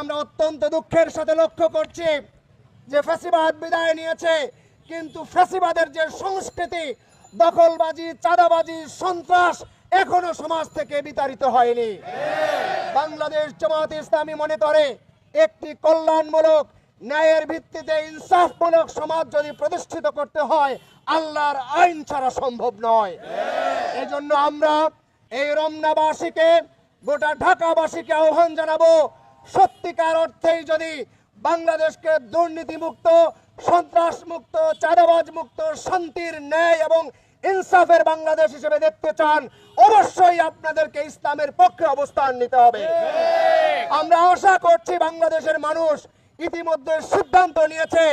আমরা অত্যন্ত দুঃখের সাথে লক্ষ্য করছি যে ফ্যাসিবাদ বিদায় নিয়েছে, কিন্তু ফ্যাসিবাদের যে সংস্কৃতি, দখলবাজি, চাঁদাবাজি, সন্ত্রাস এখনও সমাজ থেকে বিতাড়িত হয়নি। বাংলাদেশ জামাত ইসলামী মনে করে, একটি কল্যাণমূলক, ন্যায়ের ভিত্তিতে ইনসাফমূলক সমাজ যদি প্রতিষ্ঠিত করতে হয়, আল্লাহর আইন ছাড়া সম্ভব নয়। এজন্য আমরা এই রমনাবাসীকে, গোটা ঢাকাবাসীকে আহ্বান জানাব সত্যিকার অর্থেই যদি বাংলাদেশকে দুর্নীতিমুক্ত সন্ত্রাস মুক্ত চাঁদাবাজ মুক্ত শান্তির ন্যায় এবং ইনসাফের বাংলাদেশ হিসেবে দেখতে চান অবশ্যই আপনাদেরকে ইসলামের পক্ষে অবস্থান নিতে হবে। আমরা আশা করছি বাংলাদেশের মানুষ ইতিমধ্যে সিদ্ধান্ত নিয়েছে